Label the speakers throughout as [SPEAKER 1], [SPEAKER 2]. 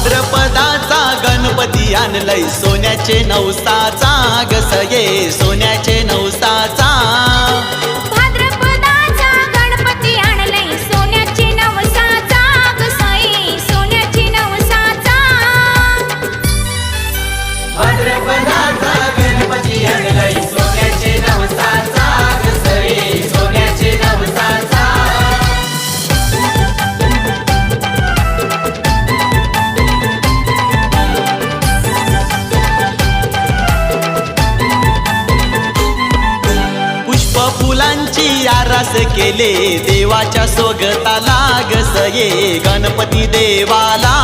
[SPEAKER 1] भाद्रपदाचा गणपती आणलय. सोन्याचे नवसाचा
[SPEAKER 2] गसये सो फुलांची आरास केले देवाच्या सोगताला गसये गणपती देवाला.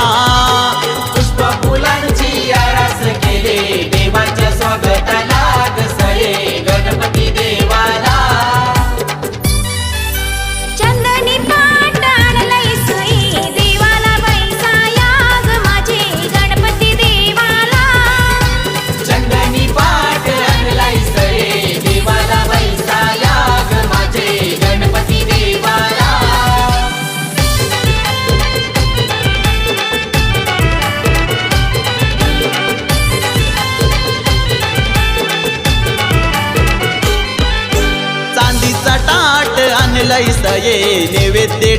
[SPEAKER 1] आणलंय
[SPEAKER 2] नैवेद्य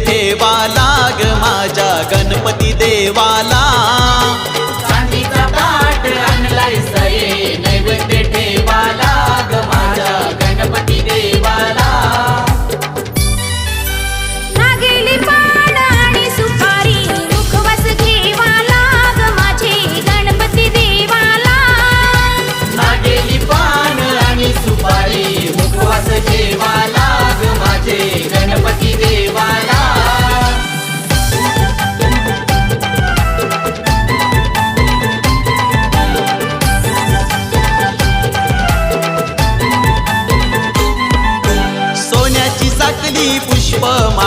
[SPEAKER 2] Obama.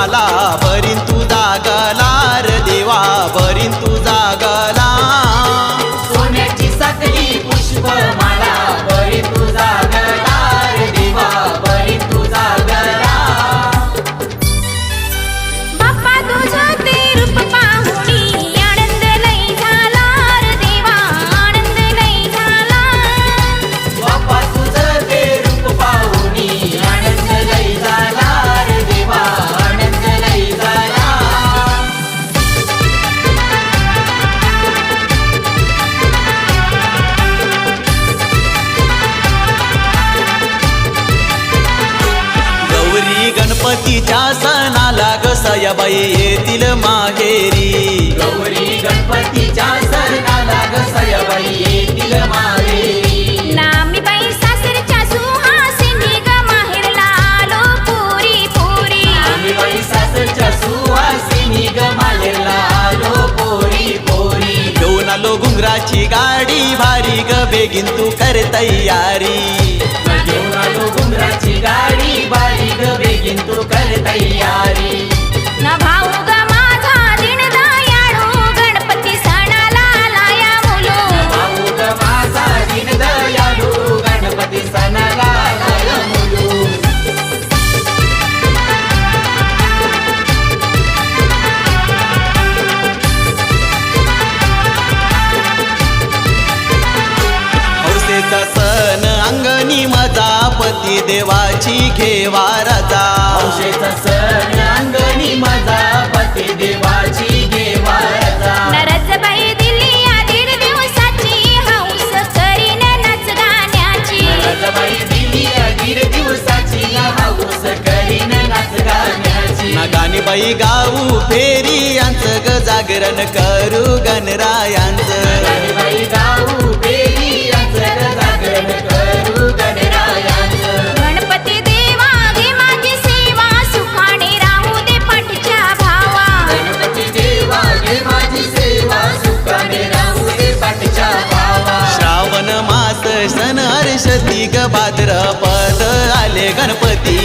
[SPEAKER 2] सयाबाई येतील माहेरी गौरी गणपतीच्या सणाला ग सयाबाई येतील माहेरी
[SPEAKER 1] नामी बाई सासरच्या सुहासिनी ग माहेरला आलो पुरी पुरी.
[SPEAKER 2] आम्ही बाई सासरच्या सुवासिनी ग माहेरला आलो पोरी पोरी. घेऊन आलो घुंगराची गाडी भारी ग बेगीन तू कर तयारी. घेऊन आलो घुंगराची गाडी भारी ग बेगीन तू कर तयारी. अंगणी मजा पती देवाची घेवा राजा. सण अंगणी मजा पती देवाची घेवा राजा.
[SPEAKER 1] नरसबाई दिली या दीड दिवसाची हौस करीन नाच गाण्याची.
[SPEAKER 2] रजबाई दिली दीड दिवसाची हाऊस करीन नाच गाण्याची. ना गाणी बाई गाऊ फेरी यांचं ग जागरण करू गणरायांचं. गणपती श्रावण मास